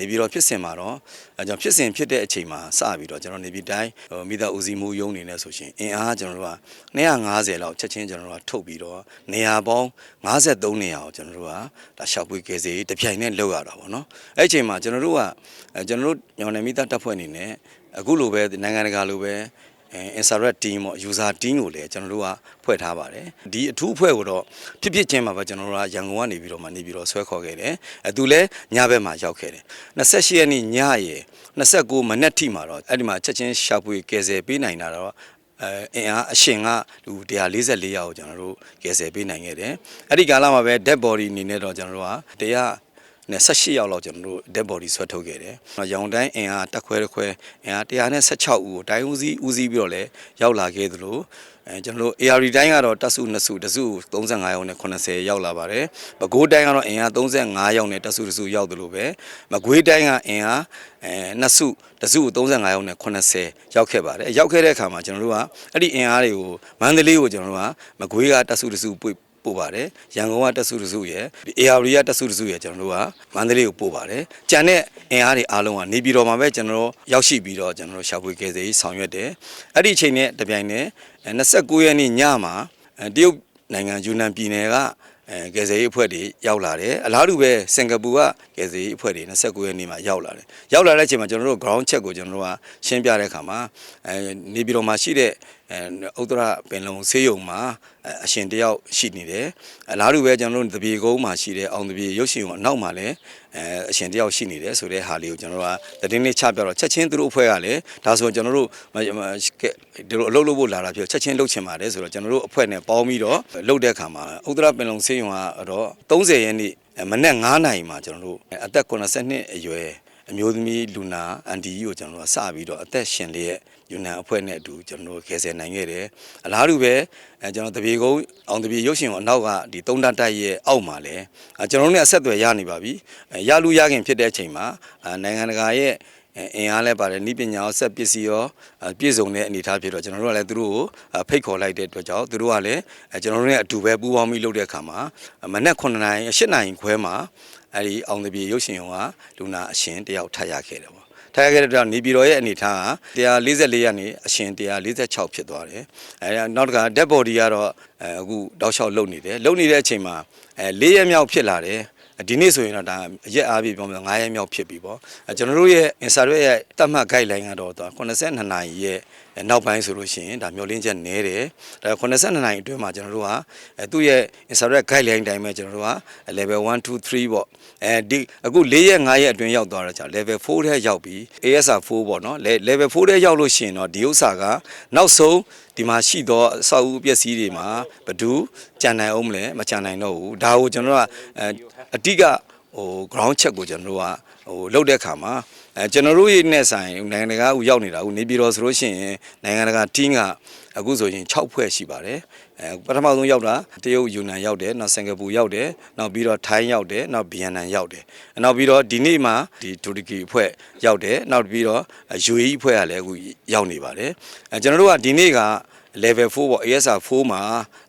နေပြည်တော်ဖြစ်စဉ်မှာတော့အဲကျွန်တော်ဖြစ်စဉ်ဖြစ်တဲ့အချိန်မှာစပြီးတော့ကျွန်တော်နေပြည်တိုင်းဟိုမိသားဦးစီးမှုရုံးအနေနဲ့ဆိုရှင်အင်အားကျွန်တော်တို့က250လောက်ချက်ချင်းကျွန်တော်တို့ကထုတ်ပြီးတော့နေရာပေါင်း53နေရာကိုကျွန်တော်တို့ကဒါရှောက်ပွေကယ်စေးတပြိုင်နဲ့လောက်ရတာပေါ့နော်အဲ့အချိန်မှာကျွန်တော်တို့ကအဲကျွန်တော်တို့ညောင်နယ်မိသားတပ်ဖွဲ့အနေနဲ့အခုလိုပဲနိုင်ငံတကာလိုပဲ အဲ infrared team ပေါ့ user team ကိုလည်းကျွန်တော်တို့ကဖွဲ့ထားပါတယ်ဒီအထူးအဖွဲ့ကိုတော့ဖြစ်ဖြစ်ချင်းမှာပဲကျွန်တော်တို့ကရန်ကုန်ကနေပြီးတော့မှနေပြီးတော့ဆွဲခေါ်ခဲ့တယ်အဲသူလည်းညဘက်မှာရောက်ခဲ့တယ်28ရက်နေ့ညရယ်29မနက်ထိမှာတော့အဲ့ဒီမှာချက်ချင်းရှာဖွေကယ်ဆယ်ပေးနိုင်တာတော့အဲအင်အားအရှင်ကလူ144ယောက်ကိုကျွန်တော်တို့ကယ်ဆယ်ပေးနိုင်ခဲ့တယ်အဲ့ဒီကာလမှာပဲ dead body အနေနဲ့တော့ကျွန်တော်တို့က တရားနဲ့18ယောက်လောက်ကျွန်တော်တို့ dead body ဆွဲထုတ်ခဲ့တယ်။ရောင်တိုင်းအင်အားတက်ခွဲတစ်ခွဲအင်အား116ဦးကိုတိုင်းဦးစီးဦးစီးပြီးတော့လည်းရောက်လာခဲ့သလိုအဲကျွန်တော်တို့ AR တိုင်းကတော့တက်စု2စုတစု35ယောက်နဲ့80ရောက်လာပါတယ်။ပဲခူးတိုင်းကတော့အင်အား35ယောက်နဲ့တက်စုတစုရောက်သလိုပဲမကွေးတိုင်းကအင်အားအဲ2စုတစု35ယောက်နဲ့80ရောက်ခဲ့ပါတယ်။ရောက်ခဲ့တဲ့အခါမှာကျွန်တော်တို့ကအဲ့ဒီအင်အားတွေကိုမန္တလေးကိုကျွန်တော်တို့ကမကွေးကတက်စုတစုပွေ ပို့ပါတယ်ရန်ကုန်ကတက်စုတစုရယ်ဒီ AR ကတက်စုတစုရယ်ကျွန်တော်တို့ကမန္တလေးကိုပို့ပါတယ်ကြံတဲ့အင်အားတွေအားလုံးကနေပြည်တော်မှာပဲကျွန်တော်တို့ရောက်ရှိပြီးတော့ကျွန်တော်တို့ရှာဖွေကယ်ဆယ်ရေးဆောင်ရွက်တယ်အဲ့ဒီအချိန်နဲ့တပြိုင်နက်29ရက်နေ့ညမှာအဲတရုတ်နိုင်ငံယူနန်ပြည်နယ်ကအဲကယ်ဆယ်ရေးအဖွဲ့တွေရောက်လာတယ်အလားတူပဲစင်ကာပူကကယ်ဆယ်ရေးအဖွဲ့တွေ29ရက်နေ့မှာရောက်လာတယ်ရောက်လာတဲ့အချိန်မှာကျွန်တော်တို့ ground check ကိုကျွန်တော်တို့ကရှင်းပြတဲ့အခါမှာအဲနေပြည်တော်မှာရှိတဲ့အဲ ဥတ္တရပင်လုံဆေးရုံမှာအဲအရှင်တယောက်ရှိနေတယ်အလားတူပဲကျွန်တော်တို့တပြေကုန်းမှာရှိတဲ့အောင်တပြေရုပ်ရှင်ရုံအနောက်မှာလည်းအဲအရှင်တယောက်ရှိနေတယ်ဆိုတဲ့ဟာလေးကိုကျွန်တော်တို့ကတည်င်းလေးချပြတော့ချက်ချင်းသူတို့အဖွဲ့ကလည်းဒါဆိုကျွန်တော်တို့မမကဲဒီလိုအလုပ်လုပ်ဖို့လာတာဖြစ်ချက်ချင်းလုပ်ချင်ပါတယ်ဆိုတော့ကျွန်တော်တို့အဖွဲ့နဲ့ပေါင်းပြီးတော့လုပ်တဲ့အခါမှာဥတ္တရပင်လုံဆေးရုံကတော့30ရက်နေ့အဲမနေ့9နာရီမှာကျွန်တော်တို့အသက်82အရွယ်အမျိုးသမီးလူနာအန်တီကြီးကိုကျွန်တော်တို့ကစပြီးတော့အသက်ရှင်လျက် ယူနန်အဖွဲ့နဲ့အတူကျွန်တော်တို့ကယ်ဆယ်နိုင်ခဲ့တယ်အလားတူပဲအဲကျွန်တော်တပြေကုန်းအောင်တပြေရုပ်ရှင်ကိုအနောက်ကဒီသုံးတတိုက်ရဲ့အောက်မှာလဲအဲကျွန်တော်တို့နဲ့အဆက်အသွယ်ရနေပါပြီအဲရလူရခင်ဖြစ်တဲ့အချိန်မှာအဲနိုင်ငံတကာရဲ့အဲအင်အားလဲပါတယ်ဤပညာရောဆက်ပစ္စည်းရောအဲပြည့်စုံတဲ့အနေအထားဖြစ်တော့ကျွန်တော်တို့ကလည်းသူတို့ကိုအဲဖိတ်ခေါ်လိုက်တဲ့အတွက်ကြောင့်သူတို့ကလည်းအဲကျွန်တော်တို့နဲ့အတူပဲပူးပေါင်းပြီးလုပ်တဲ့အခါမှာမနက်9နာရီ8နာရီခွဲမှာအဲဒီအောင်တပြေရုပ်ရှင်ရောကလူနာအရှင်တယောက်ထပ်ရခဲ့တယ်ပေါ့ ထားခဲ့တဲ့တော့နေပြည်တော်ရဲ့အနေထားက144ရက်နေအရှင်146ဖြစ်သွားတယ်အဲနောက်တစ်ခါ dead body ကတော့အဲအခုတောက်လျှောက်လုံနေတယ်လုံနေတဲ့အချိန်မှာအဲ၄ရက်မြောက်ဖြစ်လာတယ်ဒီနေ့ဆိုရင်တော့ဒါရက်အားပြည့်ပြောမယ်9ရက်မြောက်ဖြစ်ပြီပေါ့အဲကျွန်တော်တို့ရဲ့ Instagram ရဲ့တတ်မှတ် guideline ကတော့82နာရီရဲ့ နောက်ပိုင်းဆိုလို့ရှိရင်ဒါမျောလင်းချက်နည်းတယ်ဒါ82နာရီအတွင်းမှာကျွန်တော်တို့ကအဲသူ့ရဲ့ Instagram guideline တိုင်းပဲကျွန်တော်တို့က level 1 2 3ပေါ့အဲဒီအခု၄ရက်5ရက်အတွင်းရောက်သွားတော့ကြာ level 4ထဲရောက်ပြီ ASR 4ပေါ့နော် level 4ထဲရောက်လို့ရှိရင်တော့ဒီဥစ္စာကနောက်ဆုံးဒီမှာရှိသောအဆောက်အဦပစ္စည်းတွေမှာဘယ်သူကြံနိုင်အောင်မလဲမကြံနိုင်တော့ဘူးဒါကိုကျွန်တော်တို့ကအဲအတိကဟို ground check ကိုကျွန်တော်တို့ကဟိုလုပ်တဲ့အခါမှာ အဲကျွန်တော်တို့ရဲ့နဲ့ဆိုင်နိုင်ငံတကာကရောက်နေတာအခုနေပြည်တော်ဆိုလို့ရှိရင်နိုင်ငံတကာ team ကအခုဆိုရင်6ဖွဲ့ရှိပါတယ်အဲပထမဆုံးရောက်တာတရုတ်ယူနန်ရောက်တယ်နောက်စင်ကာပူရောက်တယ်နောက်ပြီးတော့ထိုင်းရောက်တယ်နောက်ဗီယက်နမ်ရောက်တယ်နောက်ပြီးတော့ဒီနေ့မှာဒီတူရကီအဖွဲ့ရောက်တယ်နောက်ပြီးတော့ UAE အဖွဲ့ကလည်းအခုရောက်နေပါတယ်အဲကျွန်တော်တို့ကဒီနေ့က level 4ပေါ့ ASR 4မှာ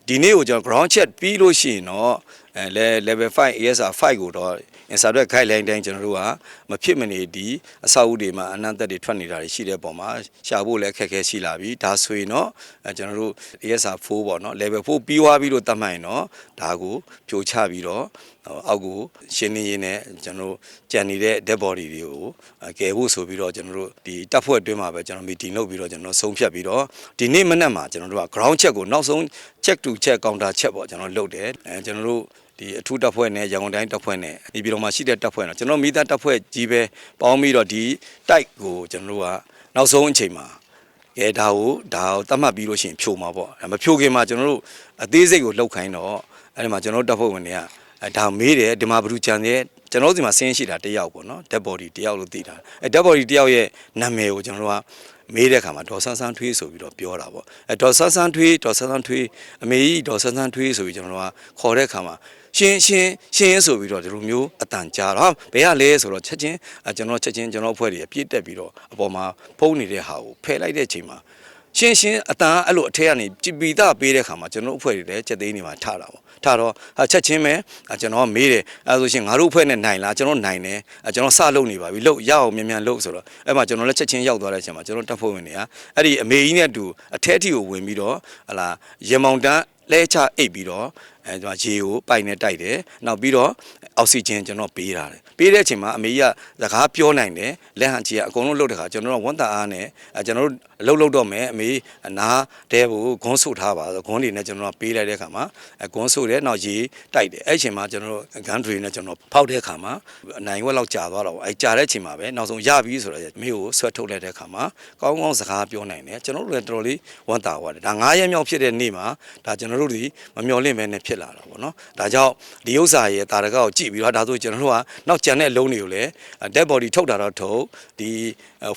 ဒီနေ့ကိုကျွန်တော် ground check ပြီးလို့ရှိရင်တော့အဲ level 5 ASR 5ကိုတော့ Instagram guideline တိုင်းကျွန်တော်တို့ကမဖြစ်မနေဒီအဆောက်အဦတွေမှာအနန္တတွေထွက်နေတာတွေရှိတဲ့ပုံမှာရှာဖို့လည်းအခက်အခဲရှိလာပြီဒါဆိုရင်တော့အဲကျွန်တော်တို့ ASR 4ပေါ့နော် level 4ပြီးသွားပြီးလို့သတ်မှတ်ရင်တော့ဒါကိုဖြိုချပြီးတော့အောက်ကိုရှင်းနေရင်းနဲ့ကျွန်တော်တို့ကြံနေတဲ့ dead body တွေကိုကယ်ဖို့ဆိုပြီးတော့ကျွန်တော်တို့ဒီတပ်ဖွဲ့အတွင်းမှာပဲကျွန်တော် meeting လုပ်ပြီးတော့ကျွန်တော်ဆုံးဖြတ်ပြီးတော့ဒီနေ့မနက်မှာကျွန်တော်တို့က ground check ကိုနောက်ဆုံး check to check counter check ပေါ့ကျွန်တော်လုပ်တယ်အဲကျွန်တော်တို့ ဒီအထူးတပ်ဖွဲ့နဲ့ရန်ကုန်တိုင်းတပ်ဖွဲ့နဲ့ဒီပြည်တော်မှာရှိတဲ့တပ်ဖွဲ့နော်ကျွန်တော်မိသားတပ်ဖွဲ့ကြီးပဲပေါင်းပြီးတော့ဒီတိုက်ကိုကျွန်တော်တို့ကနောက်ဆုံးအချိန်မှာကဲဒါကိုဒါကိုတတ်မှတ်ပြီးလို့ရှိရင်ဖြိုမှာပေါ့မဖြိုခင်မှာကျွန်တော်တို့အသေးစိတ်ကိုလှုပ်ခိုင်းတော့အဲဒီမှာကျွန်တော်တို့တပ်ဖွဲ့ဝင်တွေကအဲဒါမေးတယ်ဒီမှာဘလူချန်ရဲ့ကျွန်တော်တို့ဒီမှာဆင်းရှိတာတယောက်ပေါ့နော် dead body တယောက်လို့သိတာအဲ dead body တယောက်ရဲ့နာမည်ကိုကျွန်တော်တို့ကမေးတဲ့အခါမှာဒေါ်ဆန်းဆန်းထွေးဆိုပြီးတော့ပြောတာပေါ့အဲဒေါ်ဆန်းဆန်းထွေးဒေါ်ဆန်းဆန်းထွေးအမေကြီးဒေါ်ဆန်းဆန်းထွေးဆိုပြီးကျွန်တော်တို့ကခေါ်တဲ့အခါမှာ ရှင်ရှင်ရှင်ဆိုပြီးတော့ဒီလိုမျိုးအတန်ကြာတော့ဘယ်ကလဲဆိုတော့ချက်ချင်းကျွန်တော်ချက်ချင်းကျွန်တော်အဖွဲ့တွေအပြည့်တက်ပြီးတော့အပေါ်မှာဖုံးနေတဲ့ဟာကိုဖယ်လိုက်တဲ့အချိန်မှာရှင်းရှင်းအတန်အဲ့လိုအထက်ကနေကြည်ပီတာပေးတဲ့ခါမှာကျွန်တော်အဖွဲ့တွေလည်းချက်သိန်းနေမှာထတာပေါ့ထားတော့ဟာချက်ချင်းပဲအာကျွန်တော်ကမေးတယ်အဲဆိုရှင်ငါတို့အဖွဲ့နဲ့နိုင်လားကျွန်တော်နိုင်တယ်အာကျွန်တော်စလုပ်နေပါပြီလို့ရအောင်မြန်မြန်လုပ်ဆိုတော့အဲ့မှာကျွန်တော်လည်းချက်ချင်းရောက်သွားတဲ့အချိန်မှာကျွန်တော်တက်ဖို့ဝင်နေရအဲ့ဒီအမေကြီးနဲ့အတူအထက်ထီကိုဝင်ပြီးတော့ဟလာရေမောင်တန်းလဲချအိတ်ပြီးတော့ အဲကျွန်တော်ရေကိုပိုက်နဲ့တိုက်တယ်နောက်ပြီးတော့အောက်ဆီဂျင်ကျွန်တော်ပေးတာတယ်ပေးတဲ့အချိန်မှာအမေကြီးကစကားပြောနိုင်တယ်လက်ဟန်ကြီးကအကုန်လုံးလှုပ်တဲ့ခါကျွန်တော်တို့ဝန်တာအားနဲ့အဲကျွန်တော်တို့အလုပ်လုပ်တော့မယ်အမေနားတဲကိုဂွန်းဆုတ်ထားပါဆိုဂွန်းတွေနဲ့ကျွန်တော်ကပေးလိုက်တဲ့ခါမှာအဲဂွန်းဆုတ်တယ်နောက်ရေတိုက်တယ်အဲ့အချိန်မှာကျွန်တော်တို့ဂန်ဒရီနဲ့ကျွန်တော်ဖောက်တဲ့ခါမှာအနိုင်ဝက်လောက်ကြာသွားတော့အဲကြာတဲ့အချိန်မှာပဲနောက်ဆုံးရပြီဆိုတော့အမေကိုဆွဲထုတ်လိုက်တဲ့ခါမှာကောင်းကောင်းစကားပြောနိုင်တယ်ကျွန်တော်တို့လည်းတော်တော်လေးဝန်တာသွားတယ်ဒါ9ရက်မြောက်ဖြစ်တဲ့နေ့မှာဒါကျွန်တော်တို့ဒီမမျော်လင့်ပဲနဲ့ဖြစ်လာတာပေါ့နော်ဒါကြောင့်ဒီဥစ္စာရဲ့တာရကကိုကြည့်ပြီးတော့ဒါဆိုကျွန်တော်တို့ကနောက်ကြံတဲ့လုံးတွေကိုလည်း dead body ထုတ်တာတော့ထုတ်ဒီ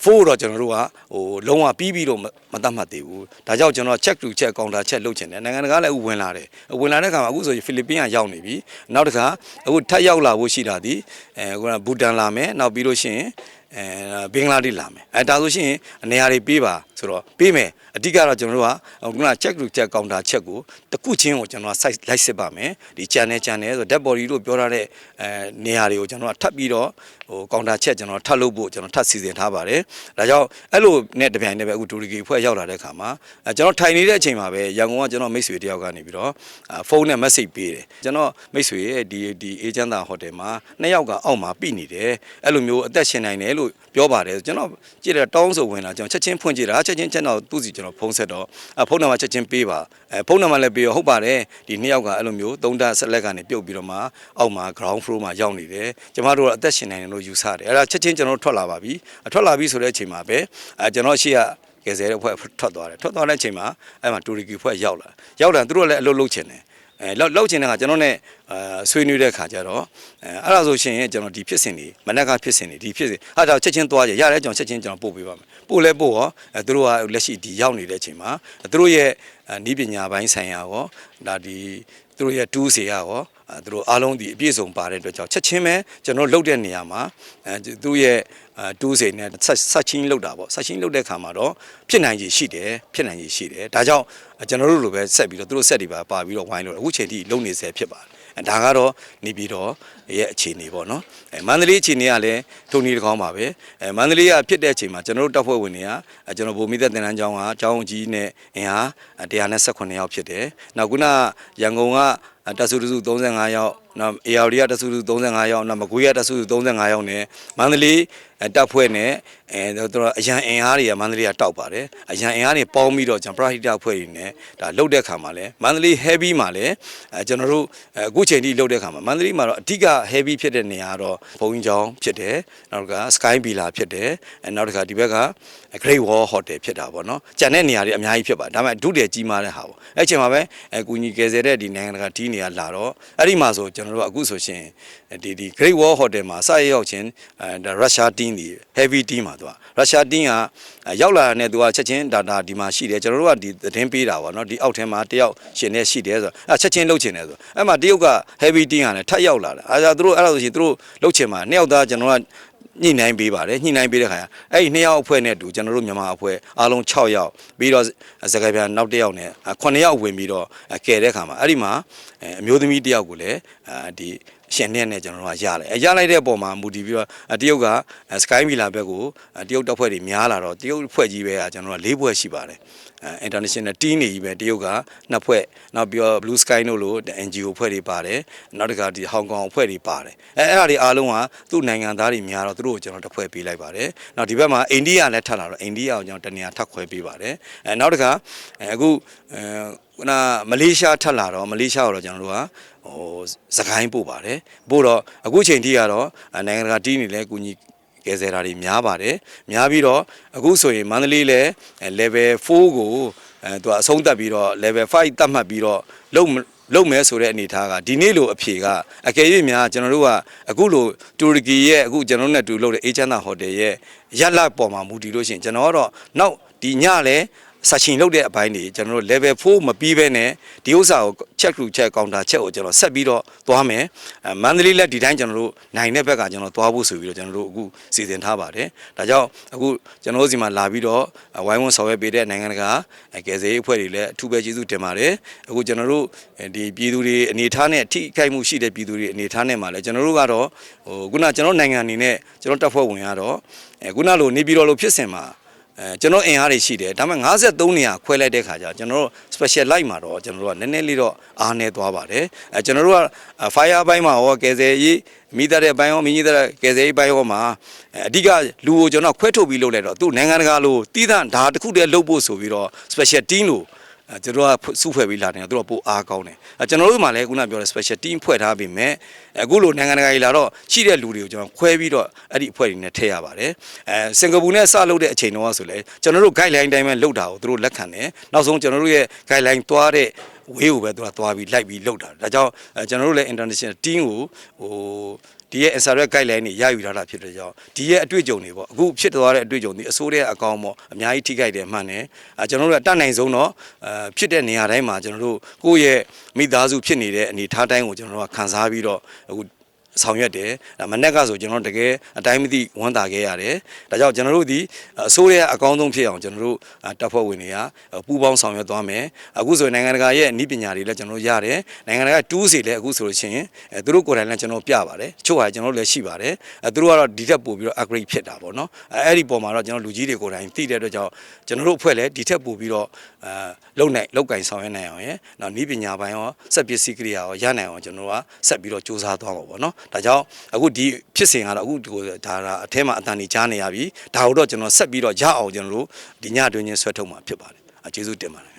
four တော့ကျွန်တော်တို့ကဟိုလုံးဝပြီးပြီးတော့မတတ်မှတ်သေးဘူးဒါကြောင့်ကျွန်တော် check to check counter check လုပ်ချင်တယ်နိုင်ငံတကာလည်းအခုဝင်လာတယ်ဝင်လာတဲ့ခါမှာအခုဆိုရင်ဖိလစ်ပင်းကရောက်နေပြီနောက်တစ်ခါအခုထပ်ရောက်လာဖို့ရှိတာဒီအဲခုနဘူတန်လာမယ်နောက်ပြီးလို့ရှိရင်အဲဘင်္ဂလားဒေ့ရှ်လာမယ်အဲဒါဆိုရှင်အနေရာတွေပေးပါ ဆိုတော့ပေးမယ်အဓိကတော့ကျွန်တော်တို့ကခုန check to check counter check ကိုတစ်ခုချင်းကိုကျွန်တော် site လိုက်စစ်ပါမယ်ဒီ channel channel ဆို dead body လို့ပြောထားတဲ့အဲနေရာတွေကိုကျွန်တော်ကထပ်ပြီးတော့ဟို counter check ကျွန်တော်ထပ်လုပ်ဖို့ကျွန်တော်ထပ်စီစဉ်ထားပါတယ်ဒါကြောင့်အဲ့လိုနဲ့တပြိုင်တည်းပဲအခုတူရကီဖွဲ့ရောက်လာတဲ့ခါမှာအဲကျွန်တော်ထိုင်နေတဲ့အချိန်မှာပဲရန်ကုန်ကကျွန်တော်မိတ်ဆွေတယောက်ကနေပြီးတော့ဖုန်းနဲ့ message ပေးတယ်ကျွန်တော်မိတ်ဆွေရဲ့ဒီဒီအေဂျင့်တာဟိုတယ်မှာနှစ်ယောက်ကအောက်မှာပြိနေတယ်အဲ့လိုမျိုးအသက်ရှင်နိုင်တယ်လို့ပြောပါတယ်ကျွန်တော်ကြည့်တယ်တောင်းဆိုဝင်လာကျွန်တော်ချက်ချင်းဖွင့်ကြည့်တာချက်ချင်းချက်တော့သူ့စီကျွန်တော်ဖုန်းဆက်တော့အဖုန်းနံပါတ်ချက်ချင်းပေးပါအဲဖုန်းနံပါတ်လည်းပေးရောဟုတ်ပါတယ်ဒီနှစ်ယောက်ကအဲ့လိုမျိုးသုံးဓာတ်ဆက်လက်ကနေပြုတ်ပြီးတော့မှအောက်မှာ ground floor မှာရောက်နေတယ်ကျမတို့ကအသက်ရှင်နိုင်တယ်လို့ယူဆတယ်အဲ့ဒါချက်ချင်းကျွန်တော်ထွက်လာပါပြီထွက်လာပြီဆိုတဲ့အချိန်မှာပဲအဲကျွန်တော်ရှေ့ကကယ်ဆယ်တဲ့ဖွဲ့ထွက်သွားတယ်ထွက်သွားတဲ့အချိန်မှာအဲ့မှာတူရီကီဖွဲ့ရောက်လာရောက်လာသူတို့လည်းအလုပ်လုပ်ချင်တယ် အဲလောက်လောက်ချင်တဲ့ခါကျွန်တော် ਨੇ အာဆွေးနွေးတဲ့ခါကျတော့အဲအဲ့ဒါဆိုရှင်ကျွန်တော်ဒီဖြစ်စဉ်တွေမနက်ကဖြစ်စဉ်တွေဒီဖြစ်စဉ်အဲ့ဒါချက်ချင်းသွားကြရတယ်ကျွန်တော်ချက်ချင်းကျွန်တော်ပို့ပေးပါမယ်ပို့လဲပို့ရောအဲသူတို့ကလက်ရှိဒီရောက်နေတဲ့အချိန်မှာသူတို့ရဲ့ နီးပညာပိုင်းဆိုင်ရာရောဒါဒီသူတို့ရဲ့တူးစီရရောအဲသူတို့အားလုံးဒီအပြည့်စုံပါတဲ့အတွက်ကြောင့်ချက်ချင်းပဲကျွန်တော်လှုပ်တဲ့နေရာမှာအဲသူ့ရဲ့အဲတူးစီနဲ့ဆက်ဆက်ချင်းလှုပ်တာပေါ့ဆက်ချင်းလှုပ်တဲ့ခါမှာတော့ဖြစ်နိုင်ကြီးရှိတယ်ဖြစ်နိုင်ကြီးရှိတယ်ဒါကြောင့်ကျွန်တော်တို့လိုပဲဆက်ပြီးတော့သူတို့ဆက်တွေပါပါပြီးတော့ဝိုင်းလို့အခုချိန်ထိလုံနေဆဲဖြစ်ပါတယ်အဲ ဒါကတော့နေပြီးတော့ရဲ့အခြေအနေပေါ့နော်အဲမန္တလေးအခြေအနေကလည်းထုံနေတကောင်းပါပဲအဲမန္တလေးကဖြစ်တဲ့အချိန်မှာကျွန်တော်တို့တပ်ဖွဲ့ဝင်တွေကအဲကျွန်တော်ဗိုလ်မိသက်တင်တန်းကျောင်းကအကျောင်းကြီးနဲ့အင်အား118ယောက်ဖြစ်တယ်နောက်ခုနရန်ကုန်ကတပ်စုတစု35ယောက် နောက် AR ကတပ်စုစု35ယောက်နောက်မကွေးကတပ်စုစု35ယောက်နဲ့မန္တလေးတပ်ဖွဲ့နဲ့အဲတို့အရန်အင်အားတွေကမန္တလေးကတောက်ပါတယ်အရန်အင်အားတွေပေါင်းပြီးတော့ကျွန်တော်ပရဟိတအဖွဲ့တွေနဲ့ဒါလှုပ်တဲ့ခါမှာလဲမန္တလေး heavy မှာလဲအဲကျွန်တော်တို့အခုချိန်ထိလှုပ်တဲ့ခါမှာမန္တလေးမှာတော့အဓိက heavy ဖြစ်တဲ့နေရာကတော့ဘုံကျောင်းဖြစ်တယ်နောက်တစ်ခါ sky villa ဖြစ်တယ်အဲနောက်တစ်ခါဒီဘက်က great wall hotel ဖြစ်တာပေါ့နော်ကျန်တဲ့နေရာတွေအများကြီးဖြစ်ပါဒါပေမဲ့ဒုတည်းကြီးမားတဲ့ဟာပေါ့အဲ့ချိန်မှာပဲအဲကူညီကယ်ဆယ်တဲ့ဒီနိုင်ငံတကာဒီနေရာလာတော့အဲ့ဒီမှာဆိုကျွန်တော်တို့အခုဆိုရှင်ဒီဒီ great wall hotel မှာစရရောက်ချင်းအဲဒါ Russia team ဒီ heavy team မှာသူက Russia team ကရောက်လာတဲ့သူကချက်ချင်း data ဒီမှာရှိတယ်ကျွန်တော်တို့ကဒီသတင်းပေးတာပေါ့နော်ဒီအောက်ထဲမှာတယောက်ရှင်နေရှိတယ်ဆိုတော့အဲချက်ချင်းလှုပ်ချင်တယ်ဆိုအဲ့မှာတရုတ်က heavy team ကလည်းထပ်ရောက်လာတယ်အဲဒါသူတို့အဲ့ဒါဆိုရှင်သူတို့လှုပ်ချင်မှာနှစ်ယောက်သားကျွန်တော်ကညှိနှိုင်းပေးပါတယ်ညှိနှိုင်းပေးတဲ့ခါကျအဲ့ဒီနှစ်ယောက်အဖွဲ့နဲ့တူကျွန်တော်တို့မြန်မာအဖွဲ့အားလုံး6ယောက်ပြီးတော့စကားပြန်နောက်တစ်ယောက်နဲ့9ယောက်ဝင်ပြီးတော့ကယ်တဲ့ခါမှာအဲ့ဒီမှာအမျိုးသမီးတစ်ယောက်ကိုလည်းဒီရှင်နဲ့နဲ့ကျွန်တော်တို့ကရလိုက်အဲရလိုက်တဲ့အပေါ်မှာမူတည်ပြီးတော့တရုတ်ကစကိုင်းမီလာဘက်ကိုတရုတ်တပ်ဖွဲ့တွေများလာတော့တရုတ်ဖွဲ့ကြီးပဲကကျွန်တော်တို့က၄ဘွဲ့ရှိပါတယ်အဲ international team တွေကြီးပဲတရုတ်ကနှစ်ဖွဲ့နောက်ပြီးတော့ blue sky တို့လို NGO ဖွဲ့တွေပါတယ်နောက်တစ်ခါဒီဟောင်ကောင်ဖွဲ့တွေပါတယ်အဲအဲ့ဒါတွေအားလုံးကသူ့နိုင်ငံသားတွေများတော့သူတို့ကိုကျွန်တော်တစ်ဖွဲ့ပေးလိုက်ပါတယ်နောက်ဒီဘက်မှာအိန္ဒိယလည်းထပ်လာတော့အိန္ဒိယကိုကျွန်တော်တနေရာထပ်ခွဲပေးပါတယ်အဲနောက်တစ်ခါအခုအဲ ခုနမလေးရှားထပ်လာတော့မလေးရှားတော့ကျွန်တော်တို့ကဟိုစကိုင်းပို့ပါတယ်ပို့တော့အခုချိန်ထိကတော့နိုင်ငံတကာတီးနေလဲကူညီကယ်ဆယ်တာတွေများပါတယ်များပြီးတော့အခုဆိုရင်မန္တလေးလဲ level 4ကိုအဲသူကအဆုံးသက်ပြီးတော့ level 5တတ်မှတ်ပြီးတော့လုံလုံမဲဆိုတဲ့အနေအထားကဒီနေ့လိုအဖြေကအကယ်၍များကျွန်တော်တို့ကအခုလိုတူရကီရဲ့အခုကျွန်တော်တို့နဲ့တူလုပ်တဲ့အေချမ်းသာဟိုတယ်ရဲ့ရက်လက်ပေါ်မှာမူတည်လို့ရှိရင်ကျွန်တော်ကတော့နောက်ဒီညလဲ ဆက်ရှင်လုပ်တဲ့အပိုင်းတွေကျွန်တော်တို့ level 4မပြီးဘဲနဲ့ဒီဥစ္စာကို check to check counter check ကိုကျွန်တော်ဆက်ပြီးတော့သွားမယ်အဲမန္တလေးလက်ဒီတိုင်းကျွန်တော်တို့နိုင်တဲ့ဘက်ကကျွန်တော်သွားဖို့ဆိုပြီးတော့ကျွန်တော်တို့အခုစီစဉ်ထားပါတယ်ဒါကြောင့်အခုကျွန်တော်တို့စီမှာလာပြီးတော့ဝိုင်းဝန်းဆောင်ရွက်ပေးတဲ့နိုင်ငံတကာကယ်ဆယ်ရေးအဖွဲ့တွေလည်းအထူးပဲကျေးဇူးတင်ပါတယ်အခုကျွန်တော်တို့ဒီပြည်သူတွေအနေထားနဲ့ထိခိုက်မှုရှိတဲ့ပြည်သူတွေအနေထားနဲ့မှာလည်းကျွန်တော်တို့ကတော့ဟိုခုနကျွန်တော်နိုင်ငံအနေနဲ့ကျွန်တော်တပ်ဖွဲ့ဝင်ရတော့အဲခုနလိုနေပြည်တော်လိုဖြစ်စဉ်မှာ အဲကျွန်တော်အင်အားတွေရှိတယ်ဒါပေမဲ့53နေရာခွဲလိုက်တဲ့ခါကျကျွန်တော်တို့ special light မှာတော့ကျွန်တော်တို့ကနည်းနည်းလေးတော့အားနေသွားပါတယ်အဲကျွန်တော်တို့က fire ဘိုင်းမှာရောကယ်ဆယ်ရေးမိသားတဲ့ဘိုင်းရောမိကြီးတဲ့ကယ်ဆယ်ရေးဘိုင်းရောမှာအဓိကလူကိုကျွန်တော်ခွဲထုတ်ပြီးလုပ်လိုက်တော့သူနိုင်ငံတကာလိုတီးသန့်ဒါတစ်ခုတည်းလုပ်ဖို့ဆိုပြီးတော့ special team လို့အဲ ကျွန်တော်ကစုဖွဲ့ပြီးလာတယ်သူတို့ကပိုအားကောင်းတယ်အဲကျွန်တော်တို့မှလည်းခုနပြောတဲ့ special team ဖွဲ့ထားပြီးမဲ့အခုလိုနိုင်ငံတကာကြီးလာတော့ရှိတဲ့လူတွေကိုကျွန်တော်ခွဲပြီးတော့အဲ့ဒီအဖွဲ့တွေနဲ့ထည့်ရပါတယ်အဲစင်ကာပူနဲ့စလုပ်တဲ့အချိန်တော့ဆိုလဲကျွန်တော်တို့ guideline တိုင်းပဲလုပ်တာကိုသူတို့လက်ခံတယ်နောက်ဆုံးကျွန်တော်တို့ရဲ့ guideline သွားတဲ့ဝေးကိုပဲသူကသွားပြီးလိုက်ပြီးလုပ်တာဒါကြောင့်အဲကျွန်တော်တို့လည်း international team ကိုဟို ဒီရဲ့ SRF guideline တွေရယူထားတာဖြစ်တဲ့ကြောင့်ဒီရဲ့အတွေ့အကြုံတွေပေါ့အခုဖြစ်သွားတဲ့အတွေ့အကြုံတွေအစိုးရအကောင်ပေါ့အများကြီးထိခိုက်တယ်မှန်တယ်အဲကျွန်တော်တို့ကတတ်နိုင်ဆုံးတော့အဲဖြစ်တဲ့နေရာတိုင်းမှာကျွန်တော်တို့ကိုယ့်ရဲ့မိသားစုဖြစ်နေတဲ့အနေထားတိုင်းကိုကျွန်တော်တို့ကခံစားပြီးတော့အခု ဆောင်ရွက်တယ်ဒါမနေ့ကဆိုကျွန်တော်တကယ်အတိုင်းမသိဝမ်းသာခဲ့ရတယ်ဒါကြောင့်ကျွန်တော်တို့ဒီအစိုးရအကောင်းဆုံးဖြစ်အောင်ကျွန်တော်တို့တပ်ဖွဲ့ဝင်တွေကပူးပေါင်းဆောင်ရွက်သွားမယ်အခုဆိုရင်နိုင်ငံတကာရဲ့ဤပညာတွေလည်းကျွန်တော်တို့ရတယ်နိုင်ငံတကာတူးစီလည်းအခုဆိုလို့ရှိရင်အဲသူတို့ကိုယ်တိုင်လည်းကျွန်တော်ပြပါတယ်ချို့ဟာကျွန်တော်တို့လည်းရှိပါတယ်အဲသူတို့ကတော့ဒီထက်ပိုပြီးတော့ upgrade ဖြစ်တာပေါ့နော်အဲအဲ့ဒီပုံမှာတော့ကျွန်တော်လူကြီးတွေကိုယ်တိုင်သိတဲ့အတွက်ကြောင့်ကျွန်တော်တို့အဖွဲ့လည်းဒီထက်ပိုပြီးတော့အဲလုံနိုင်လောက်ကင်ဆောင်ရွက်နိုင်အောင်ရယ်နောက်ဤပညာပိုင်းရောစက်ပစ္စည်းကိရိယာရောရနိုင်အောင်ကျွန်တော်တို့ကဆက်ပြီးတော့စူးစမ်းသွားမှာပေါ့နော်ဒါကြောင့်အခုဒီဖြစ်စဉ်ကတော့အခုဒီကိုဒါဒါအထဲမှာအတန်ကြီးကြားနေရပြီဒါကိုတော့ကျွန်တော်ဆက်ပြီးတော့ရအောင်ကျွန်တော်တို့ဒီညအတွင်းချင်းဆွဲထုတ်မှာဖြစ်ပါတယ်အကျေးဇူးတင်ပါတယ်